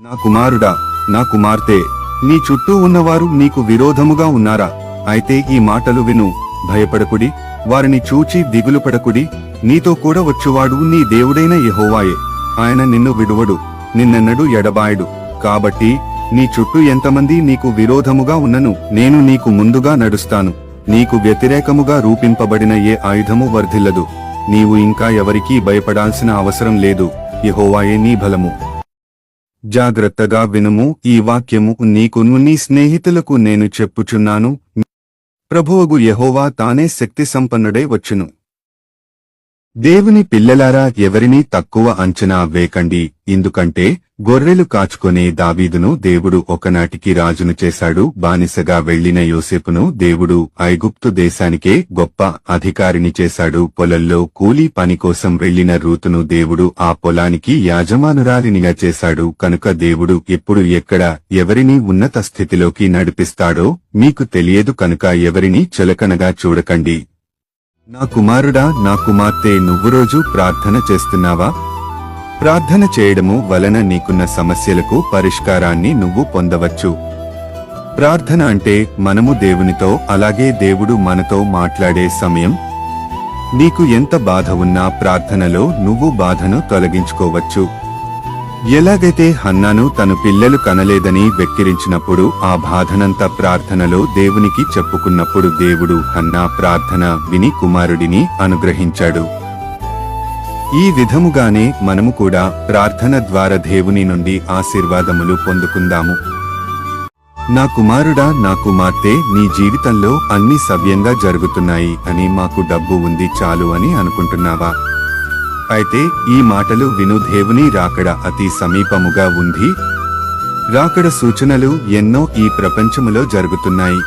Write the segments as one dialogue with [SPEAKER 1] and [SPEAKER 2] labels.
[SPEAKER 1] నా కుమారుడా నా కుమార్తె నీ చుట్టూ ఉన్నవారు నీకు విరోధముగా ఉన్నారా? అయితే ఈ మాటలు విను భయపడకుడి వారిని చూచి దిగులు పడకుడి నీతో కూడా వచ్చువాడు నీ దేవుడైన యహోవాయే. ఆయన నిన్ను విడువడు నిన్నెన్నడు ఎడబాయడు. కాబట్టి నీ చుట్టూ ఎంతమంది నీకు విరోధముగా ఉన్నను నేను నీకు ముందుగా నడుస్తాను. నీకు వ్యతిరేకముగా రూపింపబడిన ఏ ఆయుధము వర్ధిల్లదు. నీవు ఇంకా ఎవరికీ భయపడాల్సిన అవసరం లేదు. యహోవాయే నీ బలము. జాగ్రత్తగా వినుము ఈ వాక్యము నీకును నీ స్నేహితులకు నేను చెప్పుచున్నాను. ప్రభువగు యహోవా తానే శక్తి సంపన్నుడై వచ్చును. దేవుని పిల్లలారా ఎవరినీ తక్కువ అంచనా వేకండి ఎందుకంటే గొర్రెలు కాచుకొనే దావీదును దేవుడు ఒకనాటికి రాజును చేశాడు. బానిసగా వెళ్ళిన యోసేపును దేవుడు ఐగుప్తు దేశానికే గొప్ప అధికారిని చేశాడు. పొలంలో కూలీ పని కోసం వెళ్ళిన రూతును దేవుడు ఆ పొలానికి యాజమానురాలినిగా చేశాడు. కనుక దేవుడు ఎప్పుడు ఎక్కడ ఎవరిని ఉన్నత స్థితిలోకి నడిపిస్తాడో మీకు తెలియదు కనుక ఎవరిని చులకనగా చూడకండి. నా కుమారుడా నా కుమార్తె నువ్వు రోజు ప్రార్థన చేస్తున్నావా? ప్రార్థన చేయడము వలన నీకున్న సమస్యలకు పరిష్కారాన్ని నువ్వు పొందవచ్చు. ప్రార్థన అంటే మనము దేవునితో అలాగే దేవుడు మనతో మాట్లాడే సమయం. నీకు ఎంత బాధ ఉన్నా ప్రార్థనలో నువ్వు బాధను తొలగించుకోవచ్చు. ఎలాగైతే హన్నాను తను పిల్లలు కనలేదని వెక్కిరించినప్పుడు ఆ బాధనంతా ప్రార్థనలో దేవునికి చెప్పుకున్నప్పుడు దేవుడు హన్నా ప్రార్థన విని కుమారుడిని అనుగ్రహించాడు. ఈ విధముగానే మనము కూడా ప్రార్థన ద్వారా దేవుని నుండి ఆశీర్వాదములు పొందుకుందాము. నా కుమారుడా నా కుమార్తె నీ జీవితంలో అన్ని సవ్యంగా జరుగుతున్నాయి అని మాకు డబ్బు ఉంది చాలు అని అనుకుంటున్నావా? అయితే ఈ మాటలు విను దేవుని రాకడ అతి సమీపముగా ఉంది. రాకడ సూచనలు ఎన్నో ఈ ప్రపంచములో జరుగుతున్నాయి.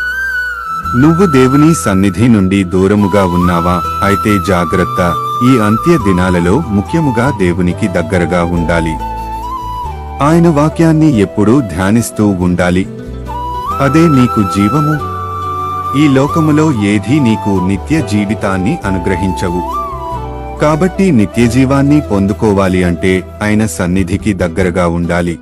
[SPEAKER 1] నువ్వు దేవుని సన్నిధి నుండి దూరముగా ఉన్నావా? అయితే జాగ్రత్త. ఈ అంత్య దినాలలో ముఖ్యముగా దేవునికి దగ్గరగా ఉండాలి. ఆయన వాక్యాన్ని ఎప్పుడూ ధ్యానిస్తూ ఉండాలి. అదే నీకు జీవము. ఈ లోకములో ఏదీ నీకు నిత్య జీవితాన్ని అనుగ్రహించవు. కాబట్టి నిత్యజీవాన్ని పొందుకోవాలి అంటే ఆయన సన్నిధికి దగ్గరగా ఉండాలి.